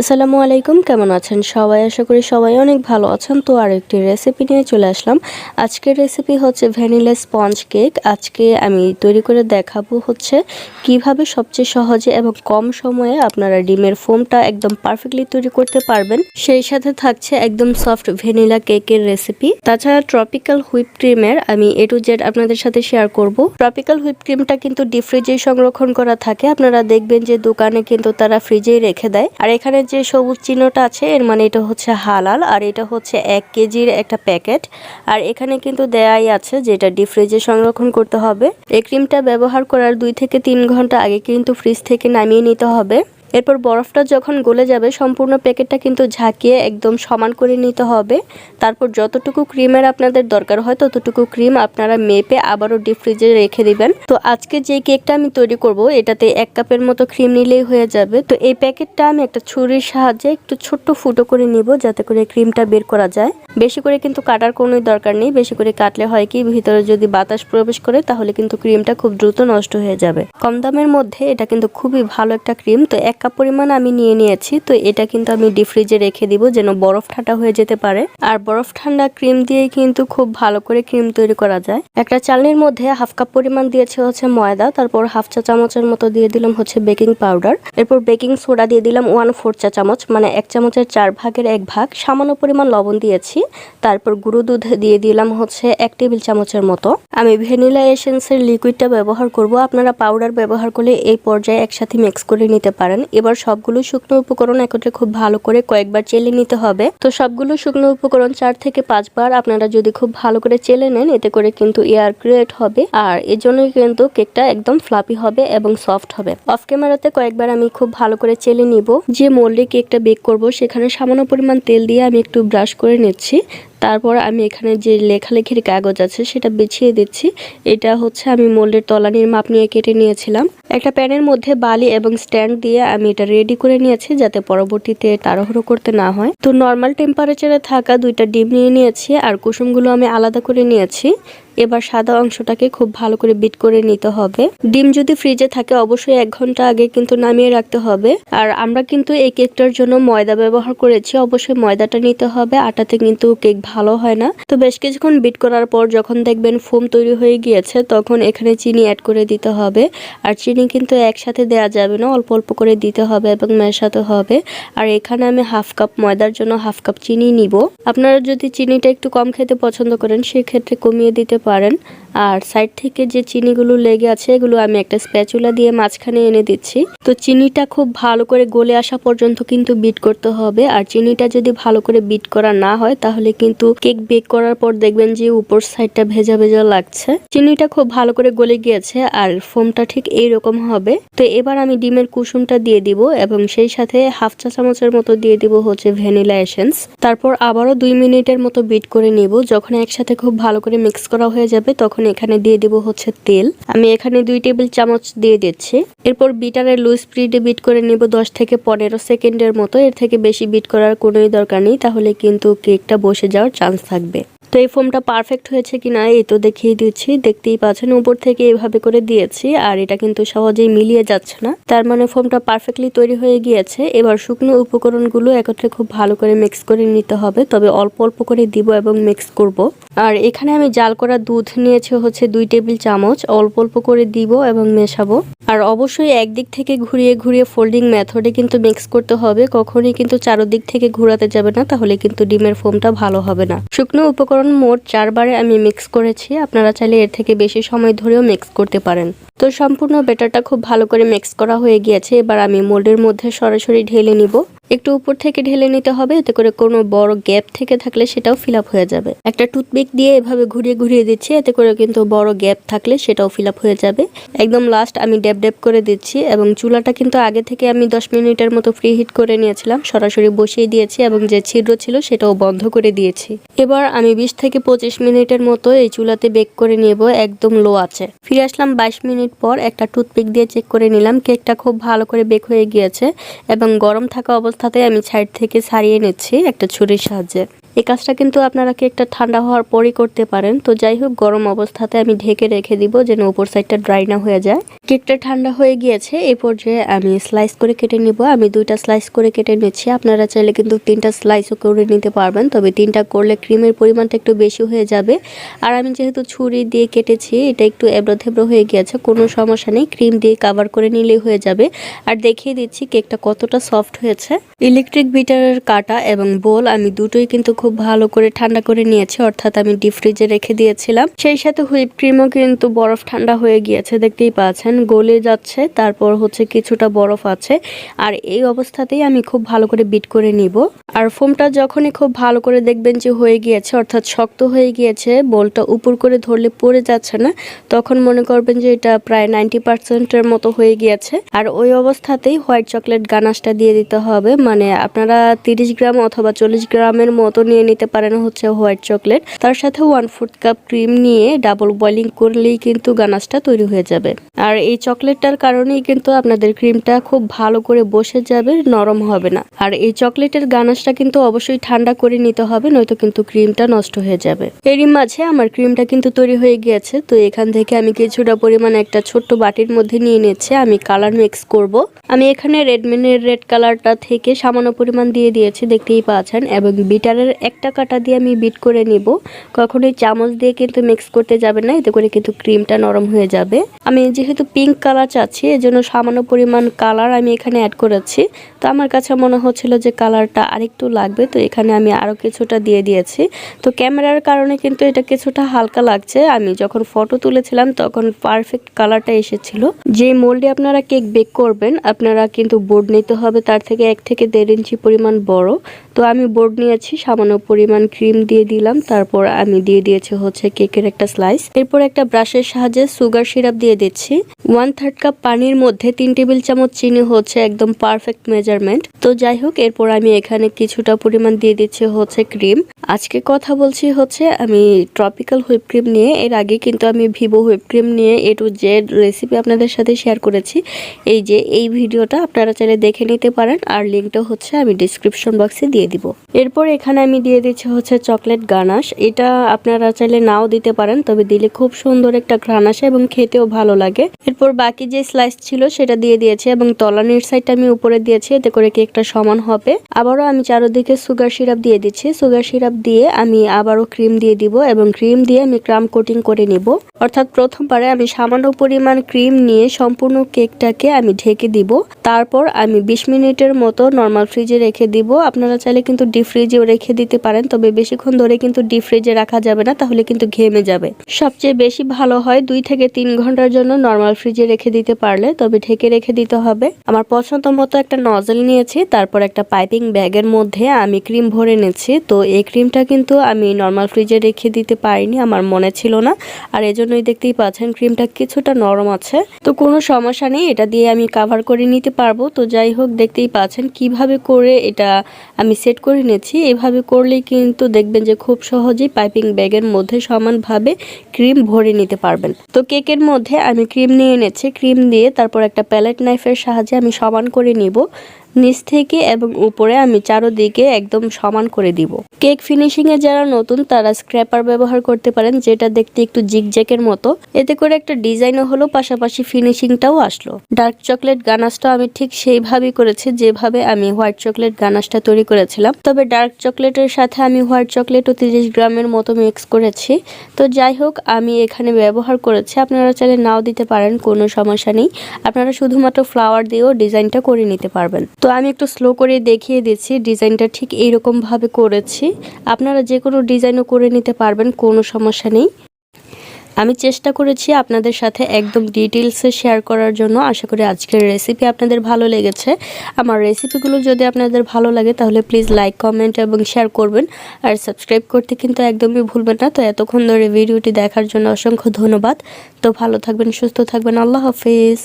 আসসালামু আলাইকুম, কেমন আছেন সবাই? আশা করি সবাই অনেক ভালো আছেন। তো আর একটি রেসিপি নিয়ে চলে আসলাম। আজকের রেসিপি হচ্ছে ভ্যানিলা স্পঞ্জ কেক আজকে আমি তৈরি করে দেখাবো হচ্ছে কীভাবে সবচেয়ে সহজে এবং কম সময়ে আপনারা ডিমের ফোমটা একদম পারফেক্টলি তৈরি করতে পারবেন। সেই সাথে থাকছে একদম সফট ভ্যানিলা কেকের রেসিপি তাছাড়া ট্রপিক্যাল হুইপ ক্রিমের আমি এ টু জেড আপনাদের সাথে শেয়ার করব। ট্রপিক্যাল হুইপ ক্রিমটা কিন্তু ডিপ ফ্রিজে সংরক্ষণ করা থাকে। আপনারা দেখবেন যে দোকানে কিন্তু তারা ফ্রিজেই রেখে দেয়। আর এখানে যে সবুজ চিহ্নটা আছে, এর মানে এটা হচ্ছে হালাল আর এটা হচ্ছে এক কেজির একটা প্যাকেট। আর এখানে কিন্তু দেয়াই আছে যেটা ডিপ ফ্রিজে সংরক্ষণ করতে হবে। এই ক্রিমটা ব্যবহার করার দুই থেকে তিন ঘণ্টা আগে কিন্তু ফ্রিজ থেকে নামিয়ে নিতে হবে। এরপর বরফটা যখন গলে যাবে, সম্পূর্ণ প্যাকেটটা কিন্তু ঝাঁকিয়ে একদম সমান করে নিতে হবে। তারপর যতটুকু ক্রিমের আপনাদের দরকার হয়, ততটুকু ক্রিম আপনারা মেপে আবারও ডিপ ফ্রিজে রেখে দিবেন। তো আজকে যে কেকটা আমি তৈরি করব, এটাতে এক কাপের মতো ক্রিম নিলেই হয়ে যাবে। তো এই প্যাকেটটা আমি একটা ছুরির সাহায্যে একটু ছোট্ট ফুটো করে নিব, যাতে করে ক্রিমটা বের করা যায়। বেশি করে কিন্তু কাটার কোনো দরকার নেই, বেশি করে কাটলে হয় কি, ভিতরে যদি বাতাস প্রবেশ করে, তাহলে কিন্তু ক্রিমটা খুব দ্রুত নষ্ট হয়ে যাবে। কম দামের মধ্যে এটা কিন্তু খুবই ভালো একটা ক্রিম। তো এক কাপ পরিমাণ আমি নিয়ে নিয়েছি, তো এটা কিন্তু আমি ডিপ ফ্রিজে রেখে দিব যেন বরফ ঠান্ডা হয়ে যেতে পারে। আর বরফ ঠান্ডা ক্রিম দিয়ে কিন্তু খুব ভালো করে ক্রিম তৈরি করা যায়। একটা চালনির মধ্যে হাফ কাপ পরিমাণ দিয়েছে হচ্ছে ময়দা, তারপর হাফ চা চামচের মতো দিয়ে দিলাম হচ্ছে বেকিং পাউডার এরপর বেকিং সোডা দিয়ে দিলাম ওয়ান ফোর চা চামচ মানে এক চামচের চার ভাগের এক ভাগ। সামান্য পরিমাণ লবণ দিয়েছি, তারপর গুঁড়ো দুধ দিয়ে দিলাম হচ্ছে এক টেবিল চামচের মতো। আমি ভ্যানিলা এসেন্সের লিকুইডটা ব্যবহার করব, আপনারা পাউডার ব্যবহার করলে এই পর্যায়ে একসাথে মিক্স করে নিতে পারেন। এবার সবগুলো শুকনো উপকরণ একত্রে খুব ভালো করে কয়েকবার চেলে নিতে হবে। তো সবগুলো শুকনো উপকরণ চার থেকে পাঁচবার আপনারা যদি খুব ভালো করে চেলে নেন, এতে করে কিন্তু এয়ার ক্রিয়েট হবে আর এর জন্যই কিন্তু কেকটা একদম ফ্লাপি হবে এবং সফট হবে। অফ ক্যামেরাতে কয়েকবার আমি খুব ভালো করে চেলে নিব। যে মোল্ডে কেকটা বেক করব, সেখানে সামান্য পরিমাণ তেল দিয়ে আমি একটু ব্রাশ করে নিচ্ছি। তারপর আমি এখানে যে লেখালেখির কাগজ আছে সেটা বিছিয়ে দিচ্ছি। এটা হচ্ছে আমি মোল্ডের তলানির মাপ নিয়ে কেটে নিয়েছিলাম। একটা প্যানের মধ্যে বালি এবং স্ট্যান্ড দিয়ে আমি এটা রেডি করে নিয়েছি যাতে পরবর্তীতে তাড়াহুড়ো করতে না হয়। তো নর্মাল টেম্পারেচারে থাকা দুইটা ডিম নিয়ে নিয়েছি আর কুসুমগুলো আমি আলাদা করে নিয়েছি। এবার সাদা অংশটাকে খুব ভালো করে বিট করে নিতে হবে। ডিম যদি ফ্রিজে থাকে, অবশ্যই এক ঘণ্টা আগে কিন্তু নামিয়ে রাখতে হবে। আর আমরা কিন্তু এই কেকটার জন্য ময়দা ব্যবহার করেছি, অবশ্যই ময়দাটা নিতে হবে। আটাতে কিন্তু কেক ভালো হয় না। তো বেশ কিছুক্ষণ বিট করার পর যখন দেখবেন ফোম তৈরি হয়ে গিয়েছে, তখন এখানে চিনি অ্যাড করে দিতে হবে। আর চিনি কিন্তু একসাথে দেওয়া যাবে না, অল্প অল্প করে দিতে হবে এবং মেশাতে হবে। আর এখানে আমি হাফ কাপ ময়দার জন্য হাফ কাপ চিনি নিব। আপনারা যদি চিনিটা একটু কম খেতে পছন্দ করেন, সেক্ষেত্রে কমিয়ে দিতে পারেন পারেন। আর সাইড থেকে যে চিনিগুলো লেগে আছে, এগুলো আমি একটা স্প্যাচুলা দিয়ে মাঝখানে এনে দিচ্ছি। তো চিনিটা খুব ভালো করে গলে আসা পর্যন্ত কিন্তু বিট করতে হবে। আর চিনিটা যদি ভালো করে বিট করা না হয়, তাহলে কিন্তু কেক বেক করার পর দেখবেন যে উপর সাইডটা ভেজা ভেজা লাগছে। চিনিটা খুব ভালো করে গলে গিয়েছে আর ফোমটা ঠিক এইরকম হবে। তো এবার আমি ডিমের কুসুমটা দিয়ে দিব এবং সেই সাথে হাফ চা চামচের মতো দিয়ে দিব হচ্ছে ভ্যানিলা এসেন্স তারপর আবারও দুই মিনিটের মতো বিট করে নিব। যখন একসাথে খুব ভালো করে মিক্স করা হয়ে যাবে, তখন এখানে দিয়ে দেব হচ্ছে তেল। আমি এখানে দুই টেবিল চামচ দিয়ে দিচ্ছি। এরপর বিটারের লুজ স্পিডে বিট করে নেব দশ থেকে পনেরো সেকেন্ডের মতো। এর থেকে বেশি বিট করার কোনোই দরকার নেই, তাহলে কিন্তু কেকটা বসে যাওয়ার চান্স থাকবে। তো এই ফোমটা পারফেক্ট হয়েছে কিনা এই তো দেখিয়ে দিচ্ছি। দেখতেই পাচ্ছেন, উপর থেকে এভাবে করে দিয়েছি আর এটা কিন্তু সহজেই মিলিয়ে যাচ্ছে না। তার মানে ফোমটা পারফেক্টলি তৈরি হয়ে গিয়েছে। এবার শুকনো উপকরণগুলো একত্রে খুব ভালো করে মিক্স করে নিতে হবে। তবে অল্প অল্প করে দিব এবং মিক্স করব। আর এখানে আমি জাল করা দুধ নিয়েছি হচ্ছে দুই টেবিল চামচ। অল্প অল্প করে দিব এবং মেশাবো। আর অবশ্যই একদিক থেকে ঘুরিয়ে ঘুরিয়ে ফোল্ডিং মেথডে কিন্তু মিক্স করতে হবে। কখনই কিন্তু চারোদিক থেকে ঘুরাতে যাবে না, তাহলে কিন্তু ডিমের ফোমটা ভালো হবে না। শুকনো উপকরণ মোট চারবারে আমি মিক্স করেছি। আপনারা চাইলে এর থেকে বেশি সময় ধরেও মিক্স করতে পারেন। তো সম্পূর্ণ বেটারটা খুব ভালো করে মিক্স করা হয়ে গিয়েছে। এবার আমি মোল্ডের মধ্যে সরাসরি ঢেলে নিব। একটু উপর থেকে ঢেলে নিতে হবে, এতে করে কোনো বড় গ্যাপ থেকে থাকলে সেটাও ফিল হয়ে যাবে। একটা টুথপিক দিয়ে এভাবে ঘুরিয়ে ঘুরিয়ে দিচ্ছি, এতে করে কিন্তু বড় গ্যাপ থাকলে সেটাও ফিল হয়ে যাবে। একদম লাস্ট আমি ড্যাব ড্যাব করে দিচ্ছি এবং চুলাটা কিন্তু আগে থেকে আমি দশ মিনিটের মতো ফ্রি হিট করে নিয়েছিলাম, সরাসরি বসিয়ে দিয়েছি এবং যে ছিদ্র ছিল সেটাও বন্ধ করে দিয়েছি। এবার আমি বিশ থেকে পঁচিশ মিনিটের মতো এই চুলাতে বেক করে নেব একদম লো আছে ফিরে আসলাম বাইশ মিনিট পর একটা টুথপিক দিয়ে চেক করে নিলাম কেকটা খুব ভালো করে বেক হয়ে গিয়েছে এবং গরম থাকা অবস্থাতে আমি সাইড থেকে সারিয়ে নিচ্ছি একটা ছুরির সাহায্যে। এই কাজটা কিন্তু আপনারা কেকটা ঠান্ডা হওয়ার পরই করতে পারেন। তো যাই হোক, গরম অবস্থাতে আমি ঢেকে রেখে দিব যেন উপর সাইডটা ড্রাই না হয়ে যায়। কেকটা ঠান্ডা হয়ে গিয়েছে, এই পর্যায়ে আমি স্লাইস করে কেটে নিব। আমি দুইটা স্লাইস করে কেটে নিচ্ছি। আপনারা চাইলে কিন্তু তিনটা স্লাইসও করে নিতে পারবেন, তবে তিনটা করলে ক্রিমের পরিমাণটা একটু বেশি হয়ে যাবে। আর আমি যেহেতু ছুরি দিয়ে কেটেছি, এটা একটু এবড়ো থেবড়ো হয়ে গিয়েছে, কোনো সমস্যা নেই। ক্রিম দিয়ে কাভার করে নিলেই হয়ে যাবে। আর দেখিয়ে দিচ্ছি কেকটা কতটা সফট হয়েছে। ইলেকট্রিক বিটারের কাটা এবং বোল আমি দুটোই কিন্তু খুব ভালো করে ঠান্ডা করে নিয়েছি, অর্থাৎ আমি ডিপ ফ্রিজে রেখে দিয়েছিলাম। সেই সাথে হুইপ ক্রিমও কিন্তু বরফ ঠান্ডা হয়ে গিয়েছে, দেখতেই পাচ্ছেন, গলে যাচ্ছে, তারপর হচ্ছে কিছুটা বরফ আছে, আর এই অবস্থাতেই আমি খুব ভালো করে বিট করে নিব। আর ফোমটা যখনই খুব ভালো করে দেখবেন যে হয়ে গিয়েছে, অর্থাৎ শক্ত হয়ে গিয়েছে বলটা উপর করে ধরলে পড়ে যাচ্ছে না, তখন মনে করবেন যে এটা প্রায় নাইনটি পার্সেন্টের মতো হয়ে গিয়েছে। আর ওই অবস্থাতেই হোয়াইট চকলেট গানাশটা দিয়ে দিতে হবে মানে আপনারা তিরিশ গ্রাম অথবা চল্লিশ গ্রামের মতো নিয়ে নিতে পারেন হচ্ছে হোয়াইট চকলেট। তার সাথে ওয়ান ফুড কাপ ক্রিম নিয়ে ডাবল বয়লিং করলেই কিন্তু গানাশটা তৈরি হয়ে যাবে। আর এই চকলেটটার কারণেই কিন্তু আপনাদের ক্রিমটা খুব ভালো করে বসে যাবে, নরম হবে না। আর এই চকলেটের গানাশটা কিন্তু অবশ্যই ঠান্ডা করে নিতে হবে, নয়তো কিন্তু ক্রিমটা নষ্ট হয়ে যাবে। এরই মাঝে আমার ক্রিমটা কিন্তু তৈরি হয়ে গিয়েছে। তো এখান থেকে আমি কিছুটা পরিমাণ একটা ছোট্ট বাটির মধ্যে নিয়ে নিচ্ছে আমি কালার মিক্স করব। আমি এখানে রেডমিনের রেড কালারটা থেকে সামান্য পরিমাণ দিয়ে দিয়েছি, দেখতেই পাচ্ছেন, এবং বিটারের একটা কাটা দিয়ে আমি বিট করে নিব। কখনোই চামচ দিয়ে কিন্তু মিক্স করতে যাবে না, এতে করে কিন্তু ক্রিমটা নরম হয়ে যাবে। আমি যেহেতু পিঙ্ক কালার চাচ্ছি, এজন্য সামান্য পরিমাণ কালার আমি এখানে অ্যাড করেছি। তো আমার কাছে মনে হচ্ছিল যে কালারটা আরেকটু লাগবে, তো এখানে আমি আরও কিছুটা দিয়ে দিয়েছি। তো ক্যামেরার কারণে কিন্তু এটা কিছুটা হালকা লাগছে। আমি যখন ফটো তুলেছিলাম, তখন পারফেক্ট কালারটা এসেছিল। যে মোল্ডে আপনারা কেক বেক করবেন, আপনারা কিন্তু বোর্ড নিতে হবে, তার থেকে এক থেকে দেড় ইঞ্চি পরিমাণ বড়। তো আমি বোর্ড নিয়েছি, সামান্য পরিমাণ ক্রিম দিয়ে দিলাম, তারপর আমি দিয়ে দিয়েছি হচ্ছে কেকের একটা স্লাইস এরপর একটা ব্রাশের সাহায্যে সুগার সিরাপ দিয়ে দিচ্ছি। ওয়ান থার্ড কাপ পানির মধ্যে তিন টেবিল চামচ চিনি হচ্ছে একদম পারফেক্ট মেজারমেন্ট তো যাই হোক, এরপর আমি এখানে কিছুটা পরিমাণ দিয়ে দিচ্ছি হচ্ছে ক্রিম আজকে কথা বলছি হচ্ছে আমি ট্রপিক্যাল হুইপ ক্রিম নিয়ে। এর আগে কিন্তু আমি ভিভো হুইপ ক্রিম নিয়ে এ টু জেড রেসিপি আপনাদের সাথে শেয়ার করেছি। এই যে, এই ভিডিওটা আপনারা চাইলে দেখে নিতে পারেন। আর লিঙ্কটা হচ্ছে আমি ডিসক্রিপশন বক্সে দিয়ে দিব। এরপর এখানে আমি দিয়ে দিচ্ছি হচ্ছে চকলেট গানাশ। এটা আপনারা চাইলে নাও দিতে পারেন, তবে দিলে খুব সুন্দর একটা ঘ্রাণ আসে এবং খেতেও ভালো লাগে। এরপর বাকি যে স্লাইস ছিল সেটা দিয়ে দিয়েছি এবং তলানির সাইডটা আমি উপরে দিয়েছি, এতে করে কেকটা সমান হবে। আবারও আমি চারোদিকে সুগার সিরাপ দিয়ে দিচ্ছি। সুগার সিরাপ দিয়ে আমি আবারও ক্রিম দিয়ে দিব এবং ক্রিম দিয়ে আমি ক্রাম কোটিং করে নিব। অর্থাৎ প্রথমবারে আমি সামান্য পরিমাণ ক্রিম নিয়ে সম্পূর্ণ কেকটাকে আমি ঢেকে দিব। তারপর আমি বিশ মিনিটের মতো নর্মাল ফ্রিজে রেখে দিব। আপনারা চাইলে কিন্তু ডিপ ফ্রিজেও রেখে দিতে পারেন। তবে বেশিক্ষণ ধরে কিন্তু ডিপ ফ্রিজে রাখা যাবে না, তাহলে কিন্তু ঘেমে যাবে। সবচেয়ে বেশি ভালো হয় দুই থেকে তিন ঘণ্টার জন্য নর্মাল ফ্রিজে রেখে দিতে পারলে, তবে ঢেকে রেখে দিতে হবে। আমার পছন্দ মতো একটা নজল নিয়েছি, তারপর একটা পাইপিং ব্যাগের মধ্যে আমি ক্রিম ভরে নিচ্ছি তো এই ক্রিমটা কিন্তু আমি নর্মাল ফ্রিজে রেখে দিতে পারিনি, আমার মনে ছিল না। আর এজন্যই দেখতেই পাচ্ছেন ক্রিমটা কিছুটা নরম আছে। তো কোনো সমস্যা নেই, এটা দিয়ে আমি কাভার করে নিতে পারব। তো যাই হোক, দেখতেই পাচ্ছেন কীভাবে করে এটা আমি সেট করে নিয়েছি। এভাবে করলে কিন্তু দেখবেন যে খুব সহজেই পাইপিং ব্যাগের মধ্যে সমানভাবে ক্রিম ভরে নিতে পারবেন। তো কেকের মধ্যে আমি ক্রিম নিয়ে এনেছি ক্রিম দিয়ে তারপর একটা প্যালেট নাইফের সাহায্যে আমি সমান করে নিব। নিচ থেকে এবং উপরে আমি চারোদিকে একদম সমান করে দিব। কেক ফিনিশিং এ যারা নতুন, তারা স্ক্র্যাপার ব্যবহার করতে পারেন, যেটা দেখতে একটু জিগজ্যাকের মতো। এতে করে একটা ডিজাইনও হলো, পাশাপাশি ফিনিশিংটাও আসলো। ডার্ক চকলেট গানাসটা আমি ঠিক সেইভাবেই করেছি, যেভাবে আমি হোয়াইট চকলেট গানাসটা তৈরি করেছিলাম। তবে ডার্ক চকলেটের সাথে আমি হোয়াইট চকলেটও তিরিশ গ্রামের মতো মিক্স করেছি। তো যাই হোক, আমি এখানে ব্যবহার করেছি। আপনারা চাইলে নাও দিতে পারেন, কোনো সমস্যা নেই। আপনারা শুধুমাত্র ফ্লাওয়ার দিয়েও ডিজাইনটা করে নিতে পারবেন। তো আমি একটু স্লো করে দেখিয়ে দিচ্ছি ডিজাইনটা ঠিক এইরকম ভাবে করেছি। আপনারা যে কোনো ডিজাইনও করে নিতে পারবেন, কোনো সমস্যা নেই। আমি চেষ্টা করেছি আপনাদের সাথে একদম ডিটেলসে শেয়ার করার জন্য। আশা করি আজকের রেসিপি আপনাদের ভালো লেগেছে। আমার রেসিপিগুলো যদি আপনাদের ভালো লাগে, তাহলে প্লিজ লাইক কমেন্ট এবং শেয়ার করবেন। আর সাবস্ক্রাইব করতে কিন্তু একদমই ভুলবেন না। তো এতক্ষণ ধরে ভিডিওটি দেখার জন্য অসংখ্য ধন্যবাদ। তো ভালো থাকবেন, সুস্থ থাকবেন। আল্লাহ হাফিজ।